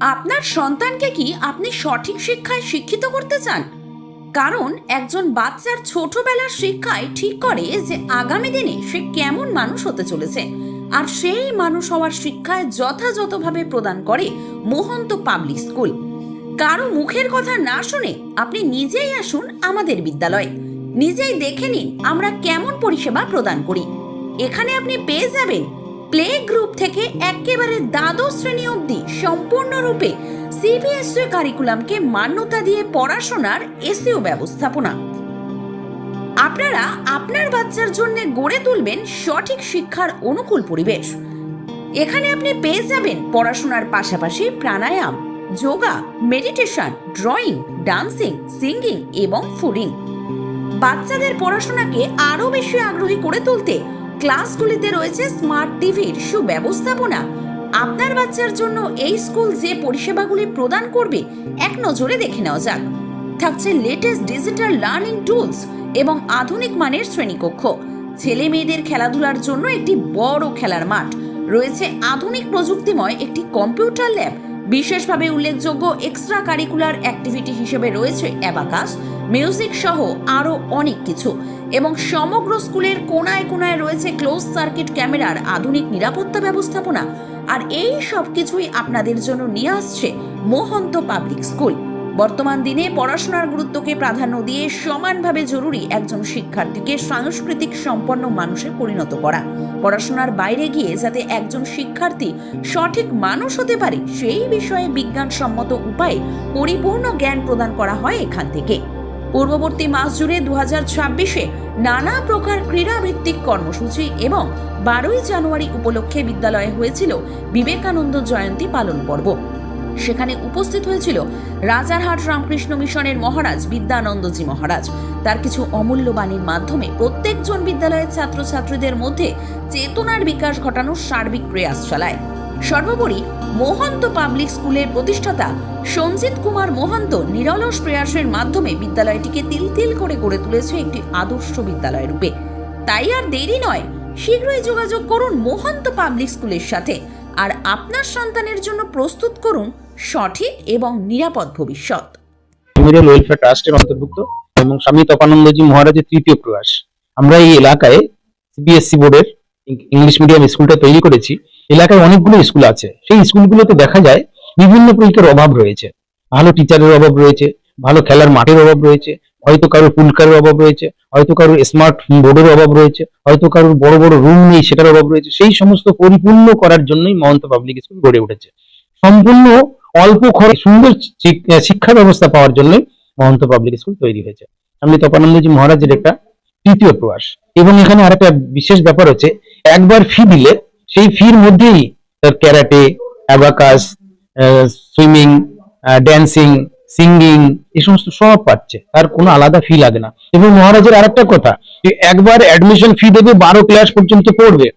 আপনার সন্তানকে কি আপনি সঠিক শিক্ষায় শিক্ষিত করতে চান? কারণ একজন বাচ্চার ছোটবেলার শিক্ষায় ঠিক করে যে আগামী দিনে সে কেমন মানুষ হতে চলেছে। আর সেই মানুষ হওয়ার শিক্ষায় যথাযথভাবে প্রদান করে মোহন্ত পাবলিক স্কুল। কারও মুখের কথা না শুনে আপনি নিজেই আসুন আমাদের বিদ্যালয়ে। নিজেই দেখে নিন আমরা কেমন পরিষেবা প্রদান করি। এখানে আপনি পেয়ে যাবেন প্লে গ্রুপ থেকে একেবারে দ্বাদশ শ্রেণি অবধি সম্পূর্ণরূপে সিবিএসই কারিকুলামকে মান্যতা দিয়ে পড়াশোনার এসিও ব্যবস্থাপনা। আপনারা আপনার বাচ্চার জন্য গড়ে তুলবেন সঠিক শিক্ষার অনুকূল পরিবেশ। এখানে আপনি পেয়ে যাবেন পড়াশোনার পাশাপাশি pranayama, yoga, meditation, drawing, dancing, singing এবং ফুডিং। বাচ্চাদের পড়াশোনাকে আরও বেশি আগ্রহী করে তুলতে ক্লাসগুলিতে রয়েছে স্মার্ট টিভির সুব্যবস্থাপনা। আপনার বাচ্চার জন্য এই স্কুল যে পরিষেবাগুলি প্রদান করবে, এক নজরে দেখে নেওয়া যাক। থাকছে লেটেস্ট ডিজিটাল লার্নিং টুলস এবং আধুনিক মানের শ্রেণীকক্ষ। ছেলে মেয়েদের খেলাধুলার জন্য একটি বড় খেলার মাঠ। রয়েছে আধুনিক প্রযুক্তিময় একটি কম্পিউটার ল্যাব বিশেষভাবে উল্লেখযোগ্য এক্সট্রা কারিকুলার অ্যাক্টিভিটি হিসেবে রয়েছে অ্যাবাকাস মিউজিক সহ আরও অনেক কিছু। এবং সমগ্র স্কুলের কোনায় কোনায় রয়েছে ক্লোজ সার্কিট ক্যামেরার আধুনিক নিরাপত্তা ব্যবস্থাপনা। আর এই সব কিছুই আপনাদের জন্য নিয়ে আসছে মোহন্ত পাবলিক স্কুল বর্তমান দিনে পড়াশোনার গুরুত্বকে প্রাধান্য দিয়ে সমানভাবে জরুরি একজন শিক্ষার্থীকে সাংস্কৃতিক সম্পন্ন মানুষে পরিণত করা। পড়াশোনার বাইরে গিয়ে যাতে একজন শিক্ষার্থী সঠিক মানুষ হতে পারে, সেই বিষয়ে বিজ্ঞানসম্মত উপায়ে পরিপূর্ণ জ্ঞান প্রদান করা হয় এখান থেকে। পূর্ববর্তী মাস জুড়ে দু ছাব্বিশে নানা প্রকার ক্রীড়াভিত্তিক কর্মসূচি এবং বারোই জানুয়ারি উপলক্ষে বিদ্যালয়ে হয়েছিল বিবেকানন্দ জয়ন্তী পালন পর্ব। সেখানে উপস্থিত হয়েছিল রাজারহাট রামকৃষ্ণ মিশনের মহারাজ বিদ্যানন্দজি মহারাজ। তার কিছু অমূল্য বাণীর মাধ্যমে প্রত্যেকজন বিদ্যালয়ের ছাত্রছাত্রীদের মধ্যে চেতনার বিকাশ ঘটানোর সার্বিক প্রয়াস চালায়। সর্বোপরি মোহন্ত পাবলিক স্কুলের প্রতিষ্ঠাতা সঞ্জিত কুমার মোহন্ত নিরলস প্রয়াসের মাধ্যমে বিদ্যালয়টিকে তিল তিল করে গড়ে তুলেছে একটি আদর্শ বিদ্যালয় রূপে। তাই আর দেরি নয়, শীঘ্রই যোগাযোগ করুন মোহন্ত পাবলিক স্কুলের সাথে আর আপনার সন্তানের জন্য প্রস্তুত করুন সঠিক এবং নিরাপদ ভবিষ্যৎ। মেমোরিয়াল ওয়েলফেয়ার ট্রাস্টের অন্তর্ভুক্ত এবং স্বামী তপানন্দজি মহারাজের তৃতীয় প্রয়াস। আমরা এই এলাকায় সিবিএসসি বোর্ডের ইংলিশ মিডিয়াম স্কুলটা তৈরি করেছি। এলাকায় অনেকগুলো স্কুল আছে। সেই স্কুলগুলোতে দেখা যায় বিভিন্ন প্রকার অভাব রয়েছে। ভালো টিচারের অভাব রয়েছে, ভালো খেলার মাঠের অভাব রয়েছে, হয়তো কারোর পুলকারের অভাব রয়েছে, হয়তো কারোর স্মার্ট বোর্ডের অভাব রয়েছে, হয়তো কারোর বড় বড় রুম নেই সেটার অভাব রয়েছে। সেই সমস্ত পরিপূর্ণ করার জন্যই মহন্ত পাবলিক স্কুল গড়ে উঠেছে। সম্পূর্ণ অল্প খরচ সুন্দর শিক- শিক্ষা ব্যবস্থা পাওয়ার জন্য মহন্ত পাবলিক স্কুল তৈরি হয়েছে। আমি তপানন্দজি মহারাজের একটা তৃতীয় প্রয়াস। এবং এখানে আরেকটা বিশেষ ব্যাপার হচ্ছে, একবার ফি দিলে সেই ফির মধ্যেই তার karate, abacus swimming dancing, singing, এ সমস্ত সব পাচ্ছে। তার কোনো আলাদা ফি লাগে না। এবং মহারাজের আরেকটা কথা একবার অ্যাডমিশন ফি দেবে, বারো ক্লাস পর্যন্ত পড়বে।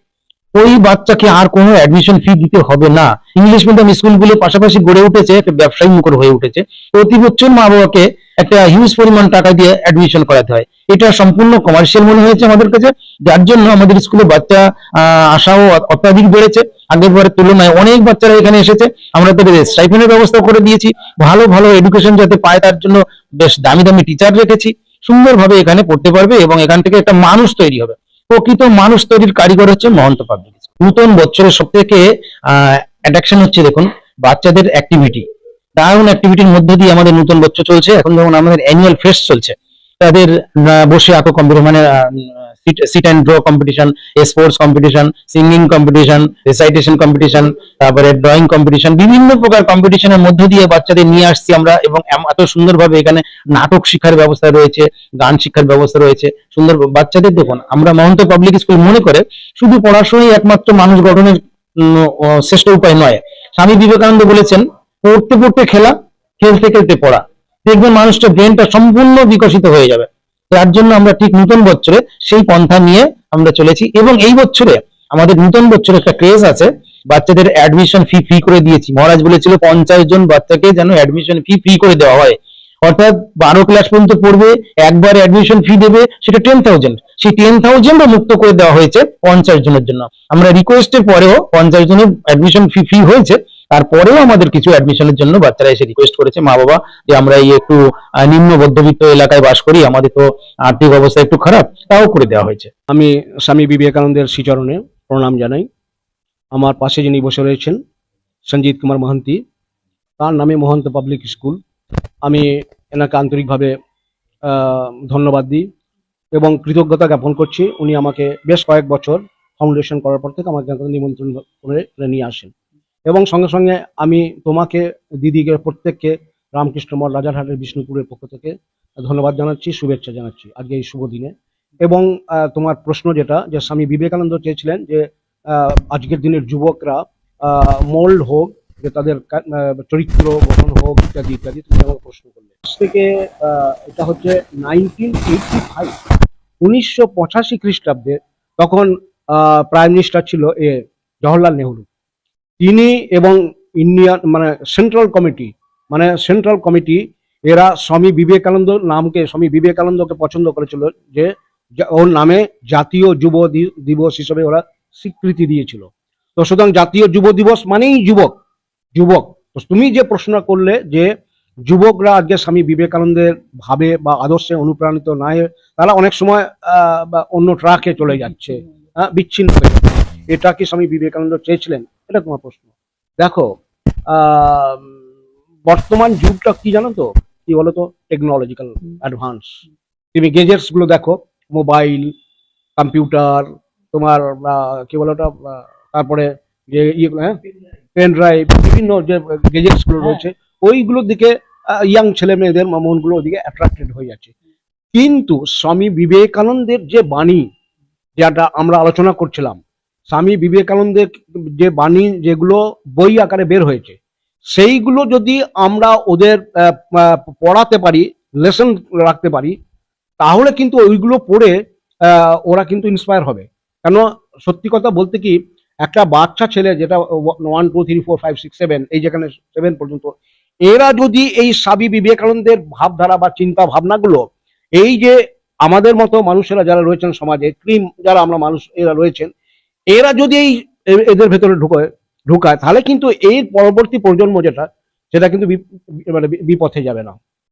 ওই বাচ্চাকে আর কোনো অ্যাডমিশন ফি দিতে হবে না। ইংলিশ মিডিয়াম স্কুলগুলো পাশাপাশি গড়ে উঠেছে, একটা ব্যবসায়ী মুখর হয়ে উঠেছে। প্রতি বছর মা বাবাকে একটা হিউজ পরিমাণ টাকা দিয়ে অ্যাডমিশন করাতে হয়। এটা সম্পূর্ণ কমার্শিয়াল মনে হয়েছে আমাদের কাছে। যার জন্য আমাদের স্কুলে বাচ্চা আসাও অত্যাধিক বেড়েছে। আগের বারের তুলনায় অনেক বাচ্চারা এখানে এসেছে। আমরা তাদের স্টাইপেন্ডের ব্যবস্থা করে দিয়েছি। ভালো ভালো এডুকেশন যাতে পায় তার জন্য বেশ দামি দামি টিচার রেখেছি। সুন্দরভাবে এখানে পড়তে পারবে এবং এখান থেকে একটা মানুষ তৈরি হবে। প্রকৃত মানুষ তৈরির কারিগর হচ্ছে মহন্ত পাবলিক নতুন বছরের সব থেকে অ্যাট্রাকশন হচ্ছে দেখুন, বাচ্চাদের অ্যাক্টিভিটি দারুণ অ্যাক্টিভিটির মধ্যে দিয়ে আমাদের নতুন বছর চলছে। এখন যেমন আমাদের অ্যানুয়াল ফেস্ট চলছে। তাদের বসে আঁকো কম্পিউটার মানে sit and draw competition sports competition singing competition recitation competition তারপরে ড্রয়িং কম্পিটিশন বিভিন্ন প্রকার কম্পিটিশনের মধ্য দিয়ে বাচ্চাদের নিয়ে আসছি আমরা এবং এত সুন্দরভাবে এখানে নাটক শিক্ষার ব্যবস্থা রয়েছে, গান শিক্ষার ব্যবস্থা রয়েছে, সুন্দর বাচ্চাদের দেখুন, আমরা মহন্ত পাবলিক স্কুল মনে করে শুধু পড়াশোনাই একমাত্র মানুষ গঠনের শ্রেষ্ঠ উপায় নয়। স্বামী বিবেকানন্দ বলেছেন, পড়তে পড়তে খেলা, খেলতে খেলতে পড়া। দেখবেন মানুষটা ব্রেনটা সম্পূর্ণ বিকশিত হয়ে যাবে। তার জন্য আমরা ঠিক নতুন বছরে সেই পন্থা নিয়ে আমরা চলেছি এবং এই বছরে আমাদের নতুন বছরে একটা ক্রেজ আছে। বাচ্চাদের অ্যাডমিশন ফি ফ্রি করে দিয়েছি। মহারাজ বলেছিল পঞ্চাশ জন বাচ্চাকে যেন অ্যাডমিশন ফি ফ্রি করে দেওয়া হয়। অর্থাৎ বারো ক্লাস পর্যন্ত পড়বে, একবার অ্যাডমিশন ফি দেবে, সেটা টেন থাউজেন্ড সেই টেন থাউজেন্ড মুক্ত করে দেওয়া হয়েছে পঞ্চাশ জনের জন্য। আমরা রিকোয়েস্টের পরেও পঞ্চাশ জনের অ্যাডমিশন ফি ফ্রি হয়েছে। তারপরেও আমাদের কিছু অ্যাডমিশনের জন্য বাচ্চারা এসে রিকোয়েস্ট করেছে। মা বাবা, যে আমরা এই একটু নিম্ন মধ্যবিত্ত এলাকায় বাস করি, আমাদের তো আর্থিক অবস্থা একটু খারাপ, তাও করে দেওয়া হয়েছে। আমি স্বামী বিবেকানন্দের শ্রীচরণে প্রণাম জানাই। আমার পাশে যিনি বসে রয়েছেন, সঞ্জিত কুমার মহান্তি, তার নামে মহন্ত পাবলিক স্কুল। আমি এনাকে আন্তরিকভাবে ধন্যবাদ দিই এবং কৃতজ্ঞতা জ্ঞাপন করছি। উনি আমাকে বেশ কয়েক বছর ফাউন্ডেশন করার পর থেকে আমাকে নিমন্ত্রণ করে নিয়ে আসেন। এবং সঙ্গে সঙ্গে আমি তোমাকে, দিদিকে, প্রত্যেককে, রামকৃষ্ণ মঠ, রাজারহাটের বিষ্ণুপুরের পক্ষ থেকে ধন্যবাদ জানাচ্ছি, শুভেচ্ছা জানাচ্ছি। আজকে এই শুভ দিনে। এবং তোমার প্রশ্ন যেটা, যে স্বামী বিবেকানন্দ চেয়েছিলেন যে আজকের দিনের যুবকরা মোল্ড হোক, যে তাদের চরিত্র গঠন হোক, ইত্যাদি ইত্যাদি, তুমি আমাকে প্রশ্ন করলে। থেকে এটা হচ্ছে নাইনটিন এইটটি ফাইভ উনিশশো পঁচাশি খ্রিস্টাব্দে তখন প্রাইম মিনিস্টার ছিল এ, জওহরলাল নেহরু। তিনি এবং ইন্ডিয়ান মানে সেন্ট্রাল কমিটি মানে সেন্ট্রাল কমিটি এরা স্বামী বিবেকানন্দ নামকে স্বামী বিবেকানন্দকে পছন্দ করেছিল যে ওর নামে জাতীয় যুব দিবস হিসেবে ওরা স্বীকৃতি দিয়েছিল। তো সুতরাং জাতীয় যুব দিবস মানেই যুবক যুবক। তো তুমি যে প্রশ্ন করলে যে যুবকরা আজকে স্বামী বিবেকানন্দের ভাবে বা আদর্শে অনুপ্রাণিত না তারা অনেক সময় অন্য ট্রাকে চলে যাচ্ছে হ্যাঁ, বিচ্ছিন্ন হয়ে এটা কি স্বামী বিবেকানন্দ চেয়েছিলেন? এটা তোমার প্রশ্ন। দেখো বর্তমান যুগটা কি জানো তো? কি বলতো? টেকনোলজিক্যাল অ্যাডভান্স তুমি গেজেটসগুলো দেখো মোবাইল কম্পিউটার তোমার কি বলো ওটা? তারপরে যে ইয়ে পেন ড্রাইভ বিভিন্ন যে গেজেটসগুলো রয়েছে ওইগুলোর দিকে ইয়াং ছেলে মেয়েদের মনগুলো ওদিকে অ্যাট্রাক্টেড হয়ে যাচ্ছে। কিন্তু স্বামী বিবেকানন্দের যে বাণী যেটা আমরা আলোচনা করছিলাম স্বামী বিবেকানন্দের যে বাণী, যেগুলো বই আকারে বের হয়েছে, সেইগুলো যদি আমরা ওদের পড়াতে পারি, লেসন রাখতে পারি, তাহলে কিন্তু ওইগুলো পড়ে ওরা কিন্তু ইন্সপায়ার হবে। কেন, সত্যি কথা বলতে কি, একটা বাচ্চা ছেলে যেটা one two three four five six seven এই যেখানে সেভেন পর্যন্ত, এরা যদি এই স্বামী বিবেকানন্দের ভাবধারা বা চিন্তা ভাবনাগুলো এই যে আমাদের মতো মানুষেরা যারা রয়েছেন সমাজে, ক্রিম যারা আমরা মানুষ, এরা রয়েছেন এরা যদি এই এদের ভেতরে ঢুকায় ঢুকায়, তাহলে কিন্তু এর পরবর্তী প্রজন্ম যেটা, সেটা কিন্তু মানে বিপথে যাবে না।